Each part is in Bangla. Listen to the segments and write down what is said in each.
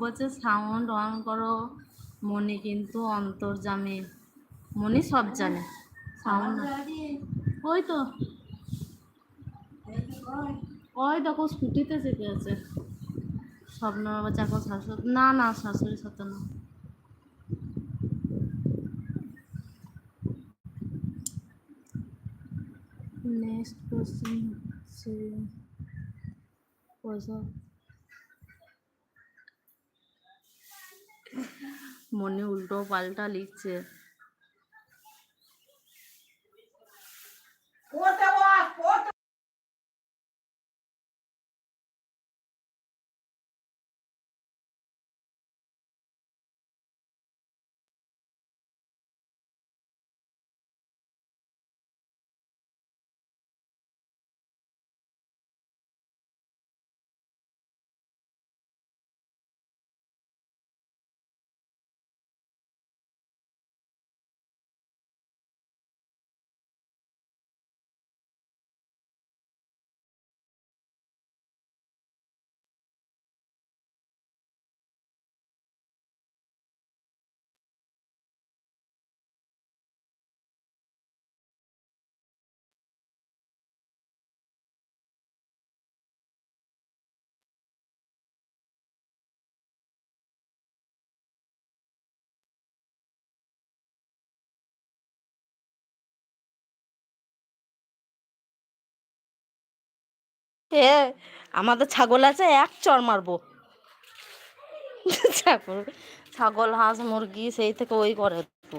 বলছে, সাউন্ড অন করো মনি, কিন্তু অন্তর্জামী মনি সব জানে। সাউন্ড ওই তো। ওই দেখো, স্কুটিতে চেপে আছে। স্বপ্ন বাবা এখন শাশুড়ি, না না, শাশুড়ির সাথে না। নেক্সট কোশ্চেন হচ্ছে পয়সা। মনে উল্টো পাল্টা লিখছে। এ, আমাদের ছাগল আছে, এক চর মারবো। ছাগল ছাগল, হাঁস, মুরগি, সেই থেকে ওই করে তো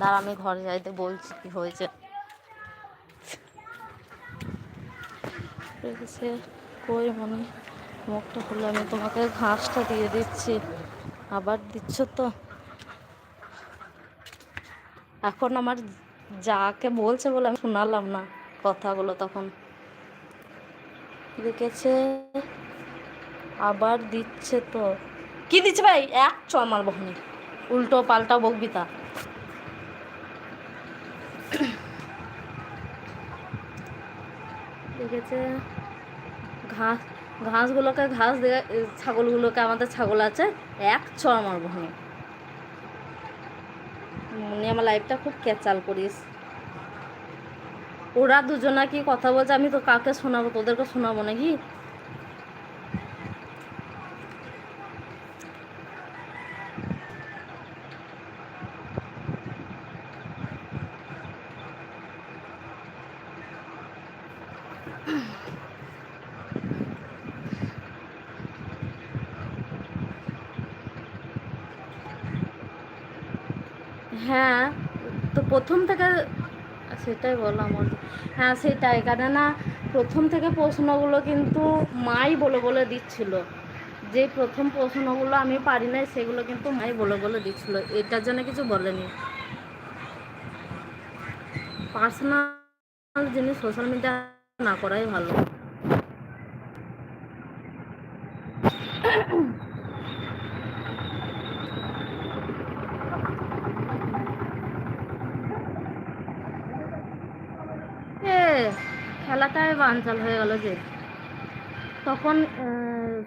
দাঁড়া, আমি ঘরে যাইতে বলছি কি হয়েছে। কই মনে? মুখটা খুলে আমি তোমাকে ঘাসটা দিয়ে দিচ্ছি। আবার দিচ্ছ তো। এখন আমার যাকে বলছে বলে আমি শোনালাম না কথাগুলো তখন। লিখেছে আবার দিচ্ছে তো। কি দিচ্ছে ভাই? এক চর মার বহনি। উল্টো পাল্টা বকবিতা। লিখেছে ঘাস ঘাসগুলোকে ঘাস দিয়ে ছাগলগুলোকে আমাদের ছাগল আছে এক চর মার বহনি। মনে আমার লাইফটা খুব ক্যাচাল করিস। ওরা দুজনা কি কথা বলছে? আমি তো কাকে শোনাবো? তোদেরকে শোনাবো নাকি? হ্যাঁ তো প্রথম থেকে সেটাই বললাম হ্যাঁ সেটাই। কেননা প্রথম থেকে প্রশ্নগুলো কিন্তু মাই বলে বলে দিচ্ছিল। যে প্রথম প্রশ্নগুলো আমি পারি নাই, সেগুলো কিন্তু মাই বলে বলে দিচ্ছিল। এটার জন্য কিছু বলেনি। পার্সোনাল জিনিস সোশ্যাল মিডিয়া না করাই ভালো এ খেলাটাই বানচাল হয়ে গেল যে। তখন